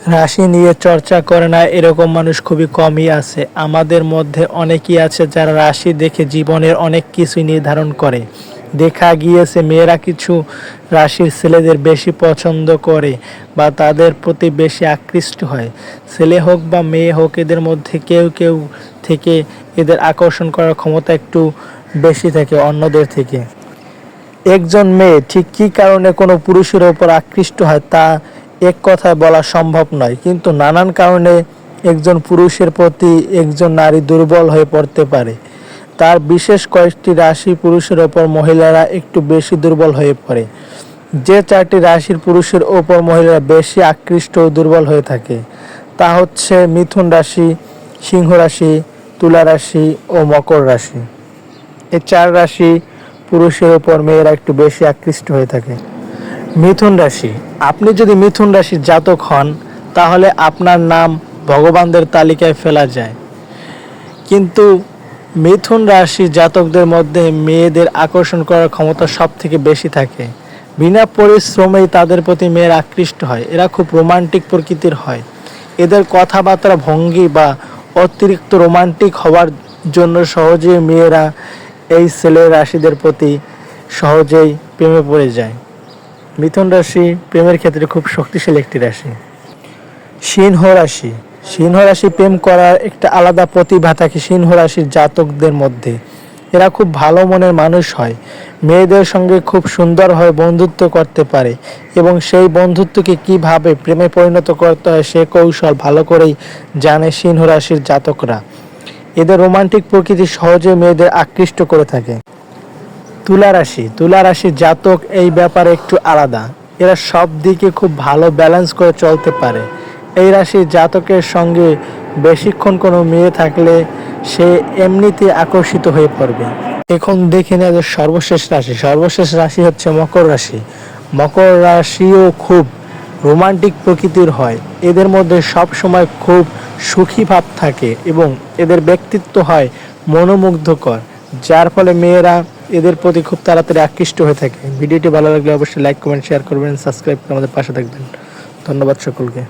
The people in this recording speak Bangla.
রাশি নিয়ে চর্চা করে না, এরকম মানুষ খুবই কমই আছে। আমাদের মধ্যে অনেকেই আছে যারা রাশি দেখে জীবনের অনেক কিছুই নির্ধারণ করে। দেখা গিয়েছে মেয়েরা কিছু রাশির ছেলেদের বেশি পছন্দ করে বা তাদের প্রতি বেশি আকৃষ্ট হয়। ছেলে হোক বা মেয়ে হোক, এদের মধ্যে কেউ কেউ থেকে এদের আকর্ষণ করার ক্ষমতা একটু বেশি থাকে অন্যদের থেকে। একজন মেয়ে ঠিক কী কারণে কোনো পুরুষের ওপর আকৃষ্ট হয় তা এক কথায় বলা সম্ভব নয়। কিন্তু নানান কারণে একজন পুরুষের প্রতি একজন নারী দুর্বল হয়ে পড়তে পারে। তার বিশেষ কয়েকটি রাশি পুরুষের ওপর মহিলারা একটু বেশি দুর্বল হয়ে পড়ে। যে চারটি রাশির পুরুষের ওপর মহিলারা বেশি আকৃষ্ট ও দুর্বল হয়ে থাকে, তা হচ্ছে মিথুন রাশি, সিংহ রাশি, তুলা রাশি ও মকর রাশি। এই চার রাশি পুরুষের ওপর মেয়েরা একটু বেশি আকৃষ্ট হয়ে থাকে। মিথুন রাশি। আপনি যদি মিথুন রাশির জাতক হন, তাহলে আপনার নাম ভগবানদের তালিকায় ফেলা যায়। কিন্তু মিথুন রাশি জাতকদের মধ্যে মেয়েদের আকর্ষণ করার ক্ষমতা সব থেকে বেশি থাকে। বিনা পরিশ্রমেই তাদের প্রতি মেয়ের আকৃষ্ট হয়। এরা খুব রোমান্টিক প্রকৃতির হয়। এদের কথাবার্তা ভঙ্গি বা অতিরিক্ত রোমান্টিক হওয়ার জন্য সহজেই মেয়েরা এই ছেলের রাশিদের প্রতি সহজেই প্রেমে পড়ে যায়। মিথুন রাশি প্রেমের ক্ষেত্রে খুব শক্তিশালী একটি রাশি। সিংহ রাশি। সিংহ রাশি প্রেম করার একটা আলাদা প্রতিভা থাকে সিংহ রাশির জাতকদের মধ্যে। এরা খুব ভালো মনের মানুষ হয়। মেয়েদের সঙ্গে খুব সুন্দরভাবে বন্ধুত্ব করতে পারে এবং সেই বন্ধুত্বকে কীভাবে প্রেমে পরিণত করতে হয় সে কৌশল ভালো করেই জানে সিংহ রাশির জাতকরা। এদের রোমান্টিক প্রকৃতি সহজে মেয়েদের আকৃষ্ট করে থাকে। তুলা রাশি। তুলা রাশির জাতক এই ব্যাপারে একটু আলাদা। এরা সব দিকে খুব ভালো ব্যালেন্স করে চলতে পারে। এই রাশির জাতকের সঙ্গে বেশিক্ষণ কোনো মেয়ে থাকলে সে এমনিতে আকর্ষিত হয়ে পড়বে। এখন দেখে নেওয়া সর্বশেষ রাশি। সর্বশেষ রাশি হচ্ছে মকর রাশি। মকর রাশিও খুব রোমান্টিক প্রকৃতির হয়। এদের মধ্যে সব সময় খুব সুখী ভাব থাকে এবং এদের ব্যক্তিত্ব হয় মনোমুগ্ধকর, যার ফলে মেয়েরা এদের প্রতি খুব তাড়াতাড়ি আকৃষ্ট হয়ে থাকে। ভিডিওটি ভালো লাগলে অবশ্যই লাইক কমেন্ট শেয়ার করবেন সাবস্ক্রাইব করে আমাদের পাশে থাকবেন। ধন্যবাদ সকলকে।